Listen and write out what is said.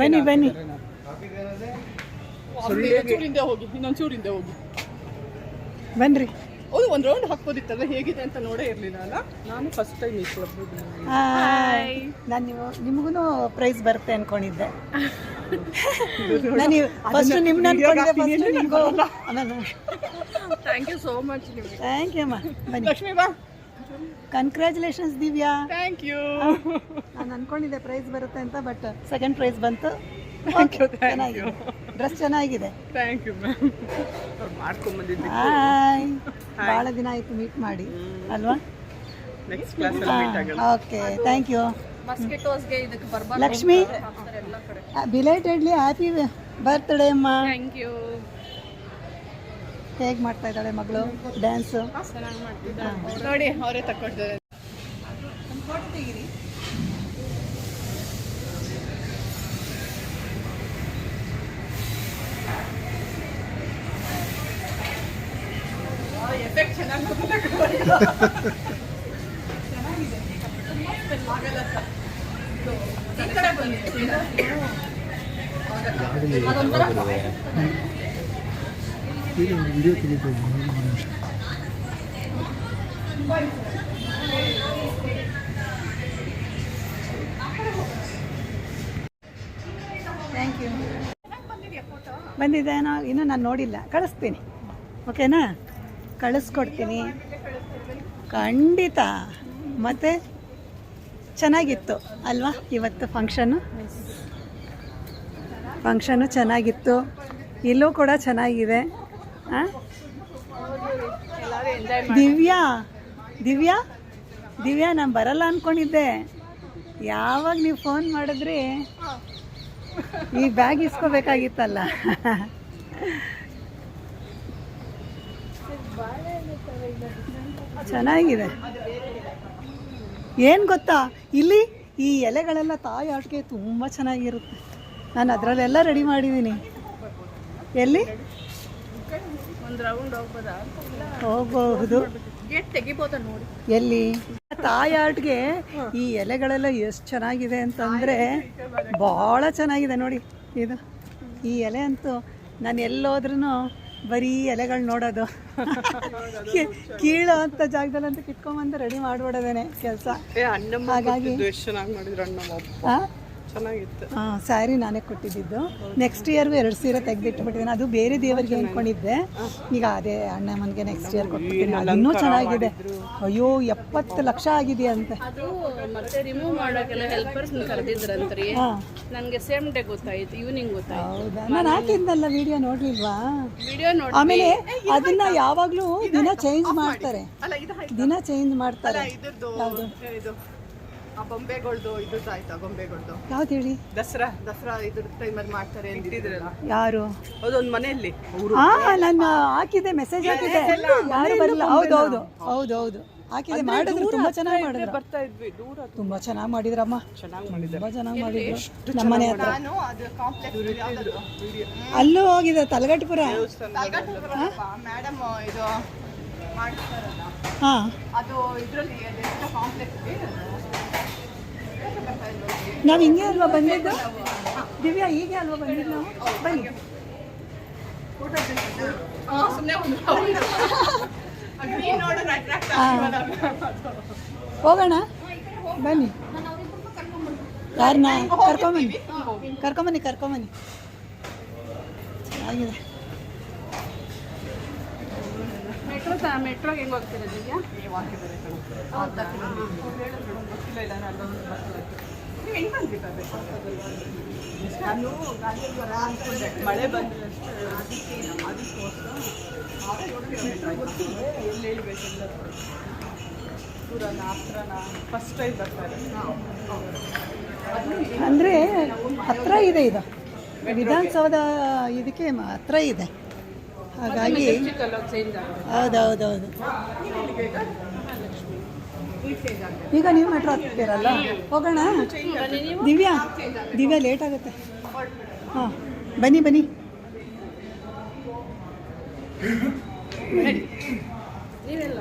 ಬನ್ನಿ ಬನ್ನಿ. ಚೂರಿಂದ ಹೋಗಿ ಇನ್ನೊಂದು ಚೂರಿಂದ ಹೋಗಿ. ಬನ್ರಿ. ಹೌದು ಒಂದು ರೌಂಡ್ ಹಾಕ್ಬೋದಿತ್ತಲ್ಲ ಹೇಗಿದೆ ಅಂತ ನೋಡೇ ಇರಲಿಲ್ಲ ಅಲ್ಲ? ನಾನು ಫಸ್ಟ್ ಟೈಮ್ ಈ ಕ್ಲಬ್ ನಾನು ನೀವು ನಿಮಗೂ ಪ್ರೈಸ್ ಬರುತ್ತೆ ಅನ್ಕೊಂಡಿದ್ದೆ. ನಾನು ಫಸ್ಟ್ ಅನ್ಕೊಂಡಿದ್ದೆ ಥ್ಯಾಂಕ್ ಯು ಸೋ ಮಚ್ ನಿಮಗೆ. ಥ್ಯಾಂಕ್ ಯು ಅಮ್ಮ. ಬನ್ನಿ. ಲಕ್ಷ್ಮಿ ಬಾ. ಕಂಗ್ರ್ಯಾಚುಲೇಷನ್ಸ್ ದಿವ್ಯಾ ಥ್ಯಾಂಕ್ ಯು ನಾನು ಅನ್ಕೊಂಡಿದ್ದೆ ಪ್ರೈಸ್ ಬರುತ್ತೆ ಅಂತ ಬಟ್ ಸೆಕೆಂಡ್ ಪ್ರೈಸ್ ಬಂತು. ಥ್ಯಾಂಕ್ ಯು ಥ್ಯಾಂಕ್ ಚೆನ್ನಾಗಿದೆ. ಡ್ರೆಸ್ ಚೆನ್ನಾಗಿದೆ. ಥ್ಯಾಂಕ್ ಯು ಮ್ಯಾಮ್ ಮಾಡ್ಕೊಂಬಂದಿದ್ದೆ. ಹಾಯ್ ಭಾಳ ದಿನ ಆಯ್ತು ಮೀಟ್ ಮಾಡಿ. ಅಲ್ವಾ? ನೆಕ್ಸ್ಟ್ ಕ್ಲಾಸಲ್ಲಿ ಮೀಟ್ ಆಗೋಣ. ಓಕೆ ಥ್ಯಾಂಕ್ ಯು ಮಸ್ಕಿಟೋಸ್ಗೆ ಇದಕ್ಕೆ ಬರ್ಬಾರ್ದು ಲಕ್ಷ್ಮಿ? ಬಿಲೇಟೆಡ್ಲಿ ಹ್ಯಾಪಿ ಬರ್ತ್ಡೇ ಅಮ್ಮ. ಥ್ಯಾಂಕ್ ಯು ಹೇಗೆ ಮಾಡ್ತಾ ಇದ್ದಾಳೆ ಮಗಳು? ಡ್ಯಾನ್ಸ್ ನೋಡಿ ಅವರೇ ತಕೊಂಡಿದ್ದಾರೆ ಎಫೆಕ್ಟ್ ಬನ್ನಿ ವಿಡಿಯೋ ತೆಗಿತಾ ಇದ್ದೀನಿ ಒಂದು ನಿಮಿಷ ಥ್ಯಾಂಕ್ ಯು ಬಂದಿದ್ದೇನೋ ಇನ್ನೂ ನಾನು ನೋಡಿಲ್ಲ. ಕಳಿಸ್ತೀನಿ. ಓಕೆನಾ? ಕಳಿಸ್ಕೊಡ್ತೀನಿ. ಖಂಡಿತ. ಮತ್ತು? ಚೆನ್ನಾಗಿತ್ತು ಅಲ್ವಾ? ಇವತ್ತು ಫಂಕ್ಷನ್ನು ಫಂಕ್ಷನು ಚೆನ್ನಾಗಿತ್ತು. ಇಲ್ಲೂ ಕೂಡ ಚೆನ್ನಾಗಿದೆ. ದಿವ್ಯಾ ದಿವ್ಯಾ ದಿವ್ಯಾ ನಾನು ಬರಲ್ಲ ಅಂದ್ಕೊಂಡಿದ್ದೆ ಯಾವಾಗ ನೀವು ಫೋನ್ ಮಾಡಿದ್ರಿ? ಈ ಬ್ಯಾಗ್ ಇಸ್ಕೋಬೇಕಾಗಿತ್ತಲ್ಲ. ಚೆನ್ನಾಗಿದೆ. ಏನು ಗೊತ್ತಾ? ಇಲ್ಲಿ ಈ ಎಲೆಗಳೆಲ್ಲ ತಾಯಿ ಆಟಿಕೆ ತುಂಬ ಚೆನ್ನಾಗಿರುತ್ತೆ. ನಾನು ಅದರಲ್ಲೆಲ್ಲ ರೆಡಿ ಮಾಡಿದ್ದೀನಿ ಎಲ್ಲಿ? ಒಂದು ರೌಂಡ್ ಹೋಗ್ಬೋದಾ? ಹೋಗಬಹುದು. ಗೇಟ್ ತೆಗಿಬೋದಾ ನೋಡಿ. ಎಲ್ಲಿ? ತಾಯಿ ಆರ್ಟ್ಗೆ ಈ ಎಲೆಗಳೆಲ್ಲ ಎಷ್ಟು ಚೆನ್ನಾಗಿದೆ ಅಂತಂದರೆ ಭಾಳ ಚೆನ್ನಾಗಿದೆ ನೋಡಿ ಇದು. ಈ ಎಲೆ ಅಂತೂ ನಾನು ಎಲ್ಲೋದ್ರೂ ಬರೀ ಎಲೆಗಳು ನೋಡೋದು. ಕೀಳೋ ಅಂತ ಜಾಗದಲ್ಲಂತೂ ಕಿತ್ಕೊಂಬಂದು ರೆಡಿ ಮಾಡ್ಬಿಡೋದೇನೆ ಕೆಲಸ. ಏ ಅಣ್ಣಮ್ಮ ಹಾಗಾಗಿ- ಚೆನ್ನಾಗಿತ್ತು. ಹಾಂ ಸ್ಯಾರಿ ನಾನೇ ಕೊಟ್ಟಿದ್ದು. ನೆಕ್ಸ್ಟ್ ಇಯರ್ಗೂ ಎರಡು ಸೀರೆ ತೆಗೆದಿಟ್ಬಿಟ್ಟಿದ್ದೀನಿ. ಅದು ಬೇರೆ ದೇವರಿಗೆ ಅಂದ್ಕೊಂಡಿದ್ದೆ ಈಗ ಅದೇ ಅಣ್ಣಮ್ಮನಿಗೆ ನೆಕ್ಸ್ಟ್ ಇಯರ್ ಕೊಟ್ಟಿದ್ದೀನಿ. ಅದು ಇನ್ನೂ ಚೆನ್ನಾಗಿದೆ. ಅಯ್ಯೋ ಎಪ್ಪತ್ತು ಲಕ್ಷ ಆಗಿದೆ ಅಂತ. ಅದು ಮತ್ತೆ ರಿಮೂವ್ ಮಾಡೋಕೆಲ್ಲ ಹೆಲ್ಪರ್ಸ್ ಕರೆದಿದ್ರಂತ್ರಿ. ನನಗೆ ಸೇಮ್ ಡೇ ಗೊತ್ತಾಯ್ತು ಈವ್ನಿಂಗ್ ಗೊತ್ತಾಯ್ತು. ಹೌದಾ? ನಾನು ಹಾಕಿದ್ನಲ್ಲ ವಿಡಿಯೋ ನೋಡ್ಲಿಲ್ವಾ? ವಿಡಿಯೋ ನೋಡಿ ಆಮೇಲೆ ಅದನ್ನ ಯಾವಾಗ್ಲೂ ದಿನ ಚೇಂಜ್ ಮಾಡ್ತಾರೆ. ಅಲ್ಲ ಇದು ದಿನ ಚೇಂಜ್ ಮಾಡ್ತಾರೆ. ಯಾವುದು? ಇದು. ಆ ಬೊಂಬೆಗಳ್ದು ಇದ್ರದ್ದು ಆಯ್ತಾ ಗೊಂಬೆಗಳ್ದು? ಯಾವ್ದು ಹೇಳಿ? ದಸರಾ. ದಸರಾ ಇದ್ರ ಟೈಮಲ್ಲಿ ಮಾಡ್ತಾರೆ ಅಂತಿದ್ರಲ್ಲ ಯಾರು? ಅದೊಂದು ಮನೆಯಲ್ಲಿ. ಹಾ ನಾನು ಹಾಕಿದೆ ಮೆಸೇಜ್ ಹಾಕಿದೆ. ಯಾರು ಬರಲ್ಲ ಹೌದು ಹೌದು ಹೌದು ಹೌದು. ಹಾಕಿದೆ ಮಾಡಿದ್ರು ತುಂಬಾ ಚೆನ್ನಾಗಿ ಮಾಡಿದ್ರು. ಬರ್ತಾ ಇದ್ವಿ ದೂರ ತುಂಬಾ ಚೆನ್ನಾಗಿ ಮಾಡಿದ್ರಮ್ಮ. ಚೆನ್ನಾಗಿ ಮಾಡಿದ್ದಾರೆ. ತುಂಬಾ ಚೆನ್ನಾಗಿ ಮಾಡಿದ್ರು. ನಮ್ಮನೆ ಹತ್ರ. ನಾನು ಅದು ಕಾಂಪ್ಲೆಕ್ಸ್ ಅಲ್ಲೂ ಹೋಗಿದೆ ತಲಗಟ್ಟಪುರ ಮೇಡಮ್ ಇದು ಮಾಡ್ತಾರಲ್ಲ. ಹಾ. ಅದು ಇದರಲ್ಲಿ ಕಾಂಪ್ಲೆಕ್ಸ್ ನಾವು ಹಿಂಗೆ ಅಲ್ವಾ ಬಂದಿದ್ದು? ದಿವ್ಯಾ ಹೀಗೆ ಅಲ್ವಾ ಬಂದಿದ್ದು ನಾವು? ಬನ್ನಿ. ಹೋಗೋಣ? ಬನ್ನಿ. ಯಾರನ್ನ ಕರ್ಕೊಂಬನ್ನಿ. ಕರ್ಕೊಂಬನ್ನಿ ಕರ್ಕೊಂಬನ್ನಿ. ಚೆನ್ನಾಗಿದೆ ಮೆಟ್ರೋ ಹೆಂಗ್ ಮೆಟ್ರೋಗೆ ಹೆಂಗೆ ಹೋಗ್ತೀರಾ ದಿವ್ಯಾ? ನಾನು ಮಳೆ ಬಂದ್ರೆ ಅದಕ್ಕೆ ಅದಕ್ಕೋಸ್ಕರ ಎಲ್ಲಿ ಫಸ್ಟ್ ಟೈಮ್ ಬರ್ತಾರೆ ಅಂದರೆ ಹತ್ರ ಇದೆ ಇದು. ವಿಧಾನಸೌಧ ಇದಕ್ಕೆ ಹತ್ರ ಇದೆ. ಹಾಗಾಗಿ ಹೌದೌದೌದು. ಈಗ ನೀವು ಮೆಟ್ರೋ ಹತ್ತಿರಲ್ಲ ಹೋಗೋಣ. ದಿವ್ಯಾ ದಿವ್ಯಾ ಲೇಟ್ ಆಗುತ್ತೆ. ಹಾಂ ಬನ್ನಿ ಬನ್ನಿ. ನೀವೆಲ್ಲ